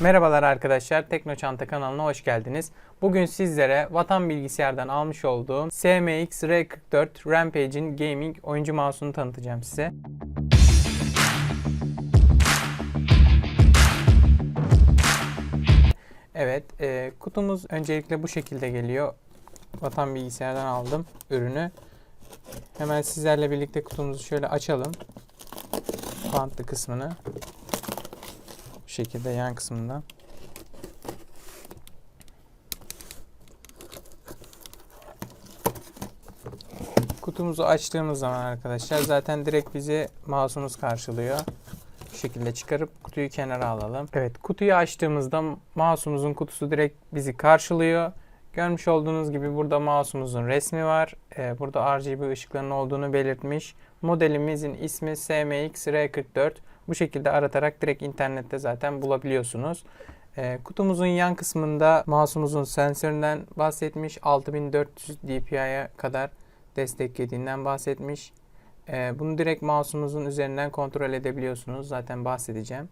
Merhabalar arkadaşlar, Tekno Çanta kanalına hoş geldiniz. Bugün sizlere Vatan Bilgisayar'dan almış olduğum SMX R44 Rampage'in gaming oyuncu mouse'unu tanıtacağım size. Evet, e, kutumuz öncelikle bu şekilde geliyor. Vatan Bilgisayar'dan aldım ürünü. Hemen sizlerle birlikte kutumuzu şöyle açalım. Bantlı kısmını. Şekilde yan kısmından. Kutumuzu açtığımız zaman arkadaşlar zaten direkt bizi mouse'umuz karşılıyor. Bu şekilde çıkarıp kutuyu kenara alalım. Evet kutuyu açtığımızda mouse'umuzun kutusu direkt bizi karşılıyor. Görmüş olduğunuz gibi burada mouse'umuzun resmi var. Ee, burada RGB ışıklarının olduğunu belirtmiş. Modelimizin ismi SMX R44. Bu şekilde aratarak direkt internette zaten bulabiliyorsunuz. Ee, kutumuzun yan kısmında mouse'umuzun sensöründen bahsetmiş. 6400 dpi'ye kadar desteklediğinden bahsetmiş. Ee, bunu direkt mouse'umuzun üzerinden kontrol edebiliyorsunuz. Zaten bahsedeceğim.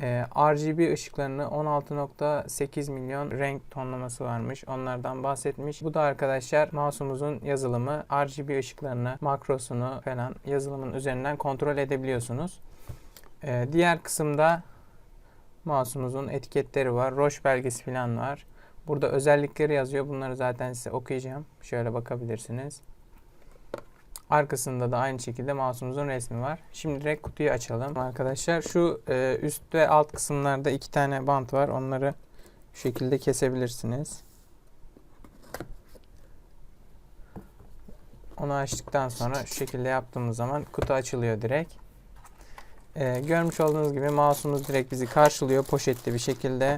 Ee, RGB ışıklarını 16.8 milyon renk tonlaması varmış. Onlardan bahsetmiş. Bu da arkadaşlar mouse'umuzun yazılımı. RGB ışıklarını, makrosunu falan yazılımın üzerinden kontrol edebiliyorsunuz. Ee, diğer kısımda mouse'umuzun etiketleri var. Roche belgesi falan var. Burada özellikleri yazıyor. Bunları zaten size okuyacağım. Şöyle bakabilirsiniz. Arkasında da aynı şekilde mouse'umuzun resmi var. Şimdi direkt kutuyu açalım. Arkadaşlar şu e, üst ve alt kısımlarda iki tane bant var. Onları şu şekilde kesebilirsiniz. Onu açtıktan sonra şu şekilde yaptığımız zaman kutu açılıyor direkt. E, görmüş olduğunuz gibi mouse'umuz direkt bizi karşılıyor poşetli bir şekilde.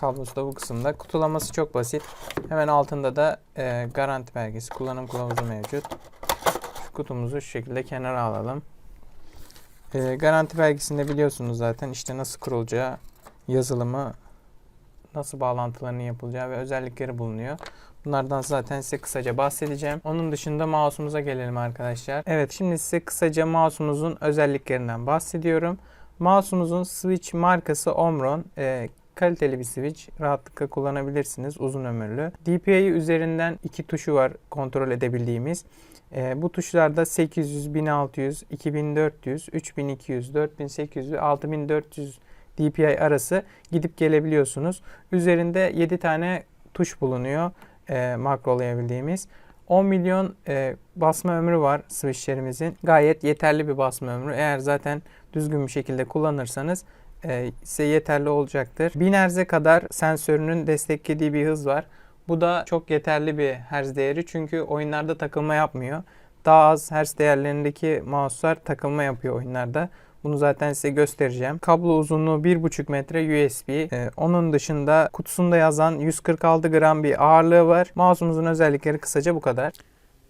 Kablosu da bu kısımda. Kutulaması çok basit. Hemen altında da e, garanti belgesi, kullanım kılavuzu mevcut kutumuzu şu şekilde kenara alalım. E, garanti belgesinde biliyorsunuz zaten işte nasıl kurulacağı, yazılımı, nasıl bağlantılarının yapılacağı ve özellikleri bulunuyor. Bunlardan zaten size kısaca bahsedeceğim. Onun dışında mouse'umuza gelelim arkadaşlar. Evet şimdi size kısaca mouse'umuzun özelliklerinden bahsediyorum. Mouse'umuzun switch markası Omron. E, kaliteli bir switch. Rahatlıkla kullanabilirsiniz. Uzun ömürlü. DPI üzerinden iki tuşu var kontrol edebildiğimiz. E, bu tuşlarda 800, 1600, 2400, 3200, 4800 ve 6400 DPI arası gidip gelebiliyorsunuz. Üzerinde 7 tane tuş bulunuyor e, makrolayabildiğimiz. 10 milyon e, basma ömrü var switchlerimizin. Gayet yeterli bir basma ömrü. Eğer zaten düzgün bir şekilde kullanırsanız e, size yeterli olacaktır. 1000 Hz'e kadar sensörünün desteklediği bir hız var. Bu da çok yeterli bir hertz değeri çünkü oyunlarda takılma yapmıyor. Daha az hertz değerlerindeki mouse'lar takılma yapıyor oyunlarda. Bunu zaten size göstereceğim. Kablo uzunluğu 1.5 metre USB. Ee, onun dışında kutusunda yazan 146 gram bir ağırlığı var. Mouse'umuzun özellikleri kısaca bu kadar.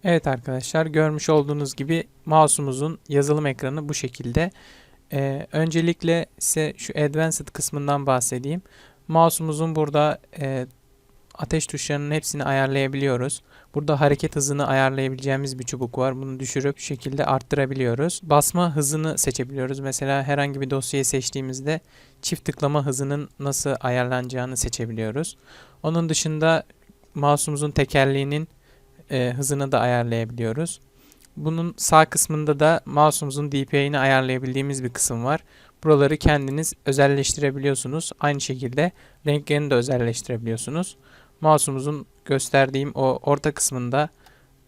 Evet arkadaşlar görmüş olduğunuz gibi mouse'umuzun yazılım ekranı bu şekilde. Ee, öncelikle size şu Advanced kısmından bahsedeyim. Mouse'umuzun burada e, ateş tuşlarının hepsini ayarlayabiliyoruz. Burada hareket hızını ayarlayabileceğimiz bir çubuk var. Bunu düşürüp şu şekilde arttırabiliyoruz. Basma hızını seçebiliyoruz. Mesela herhangi bir dosyayı seçtiğimizde çift tıklama hızının nasıl ayarlanacağını seçebiliyoruz. Onun dışında mouse'umuzun tekerleğinin e, hızını da ayarlayabiliyoruz. Bunun sağ kısmında da mouse'umuzun DPI'ni ayarlayabildiğimiz bir kısım var. Buraları kendiniz özelleştirebiliyorsunuz. Aynı şekilde renklerini de özelleştirebiliyorsunuz mouse'umuzun gösterdiğim o orta kısmında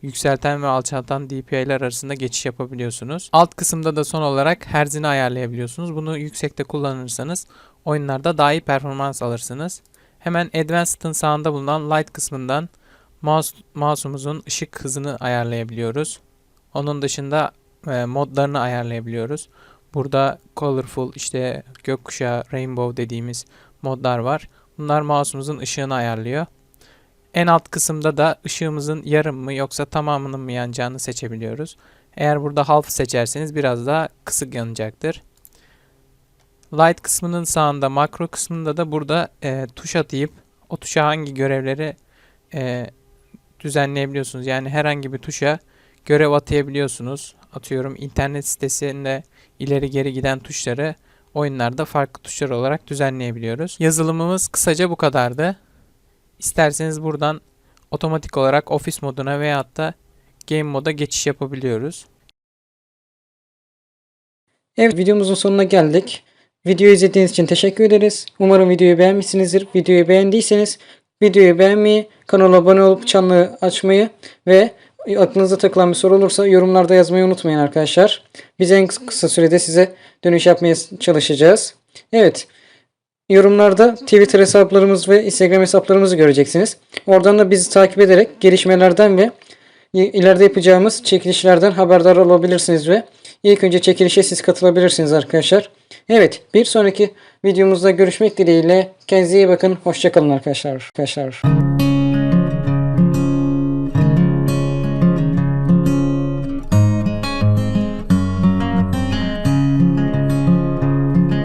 yükselten ve alçaltan DPI'ler arasında geçiş yapabiliyorsunuz. Alt kısımda da son olarak herzini ayarlayabiliyorsunuz. Bunu yüksekte kullanırsanız oyunlarda daha iyi performans alırsınız. Hemen Advanced'ın sağında bulunan Light kısmından mouse, mouse'umuzun ışık hızını ayarlayabiliyoruz. Onun dışında e, modlarını ayarlayabiliyoruz. Burada Colorful, işte gökkuşağı, Rainbow dediğimiz modlar var. Bunlar mouse'umuzun ışığını ayarlıyor. En alt kısımda da ışığımızın yarım mı yoksa tamamının mı yanacağını seçebiliyoruz. Eğer burada half seçerseniz biraz daha kısık yanacaktır. Light kısmının sağında makro kısmında da burada e, tuş atayıp o tuşa hangi görevleri e, düzenleyebiliyorsunuz. Yani herhangi bir tuşa görev atayabiliyorsunuz. Atıyorum internet sitesinde ileri geri giden tuşları oyunlarda farklı tuşlar olarak düzenleyebiliyoruz. Yazılımımız kısaca bu kadardı. İsterseniz buradan otomatik olarak ofis moduna veyahut da game moda geçiş yapabiliyoruz. Evet videomuzun sonuna geldik. Videoyu izlediğiniz için teşekkür ederiz. Umarım videoyu beğenmişsinizdir. Videoyu beğendiyseniz videoyu beğenmeyi, kanala abone olup çanlı açmayı ve aklınıza takılan bir soru olursa yorumlarda yazmayı unutmayın arkadaşlar. Biz en kısa sürede size dönüş yapmaya çalışacağız. Evet. Yorumlarda Twitter hesaplarımız ve Instagram hesaplarımızı göreceksiniz. Oradan da bizi takip ederek gelişmelerden ve ileride yapacağımız çekilişlerden haberdar olabilirsiniz ve ilk önce çekilişe siz katılabilirsiniz arkadaşlar. Evet bir sonraki videomuzda görüşmek dileğiyle. Kendinize iyi bakın. Hoşçakalın arkadaşlar. arkadaşlar.